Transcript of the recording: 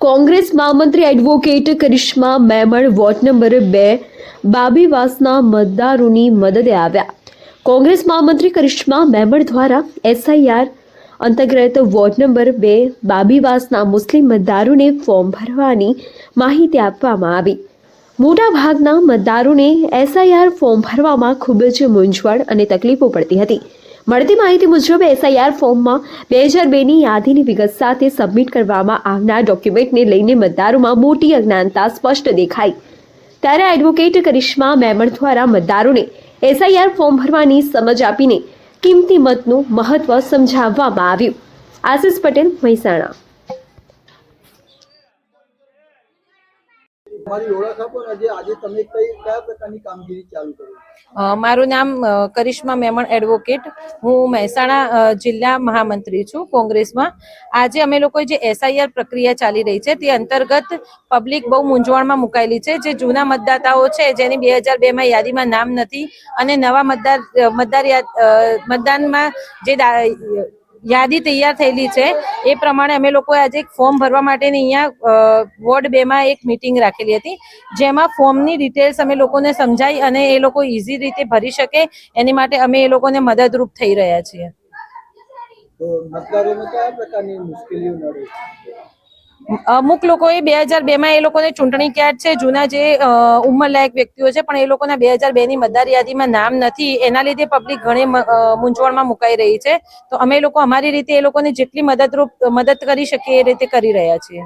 કોંગ્રેસ મહામંત્રી advocate Karishma Memon ward number બે બાબીવાસના મતદારોની મદદે આવ્યા. કોંગ્રેસ મહામંત્રી કરિશ્મા મેમણ દ્વારા એસઆઈઆર અંતર્ગત વોર્ડ નંબર બે બાબીવાસના મુસ્લિમ મતદારોને ફોર્મ ભરવાની માહિતી આપવામાં આવી. મોટા ભાગના મતદારોને એસઆઈઆર ફોર્મ ભરવામાં ખૂબ જ મૂંઝવણ અને તકલીફો પડતી હતી. મળતી માહિતી મુજબ એસઆઈઆર ફોર્મમાં બે હજાર બેની યાદીની વિગત સાથે સબમિટ કરવામાં આવનાર ડોક્યુમેન્ટને લઈને મતદારોમાં મોટી અજ્ઞાનતા સ્પષ્ટ દેખાઈ. ત્યારે એડવોકેટ કરિશ્મા મેમણ દ્વારા મતદારોને એસઆઈઆર ફોર્મ ભરવાની સમજ આપીને કિંમતી મતનું મહત્વ સમજાવવામાં આવ્યું. આશિષ પટેલ, મહેસાણા. મારું નામ કરિશ્મા મેમણ એડવોકેટ. હું મહેસાણા જિલ્લા મહામંત્રી છું કોંગ્રેસમાં. આજે અમે લોકો જે એસઆઈઆર પ્રક્રિયા ચાલી રહી છે, તે અંતર્ગત પબ્લિક બહુ મૂંઝવણમાં મુકાયેલી છે. જે જૂના મતદાતાઓ છે, જેની બે હજાર બેમાં યાદીમાં નામ નથી, અને નવા મતદાર મતદાર યાદ મતદાનમાં જે યાદી તૈયાર થયેલી છે. એ પ્રમાણે અમે લોકોએ આજે એક ફોર્મ ભરવા માટેની અહીંયા વોર્ડ બે માં એક મીટિંગ રાખેલી હતી, જેમાં ફોર્મની ડિટેલ્સ અમે લોકોને સમજાઈ અને એ લોકો ઇઝી રીતે ભરી શકે. એની માટે અમે એ લોકોને મદદરૂપ થઈ રહ્યા છીએ. મતદારોને કયા પ્રકારની મુશ્કેલીઓ નડે? અમુક લોકોએ બે હજાર બે માં એ લોકોને ચૂંટણી કાર્ડ છે, જૂના જે ઉંમરલાયક વ્યક્તિઓ છે, પણ એ લોકોના બે હજાર બે ની મતદાર યાદીમાં નામ નથી, એના લીધે પબ્લિક ઘણી મૂંઝવણમાં મુકાઈ રહી છે. તો અમે લોકો અમારી રીતે એ લોકોને જેટલી મદદરૂપ, મદદ કરી શકીએ એ રીતે કરી રહ્યા છીએ.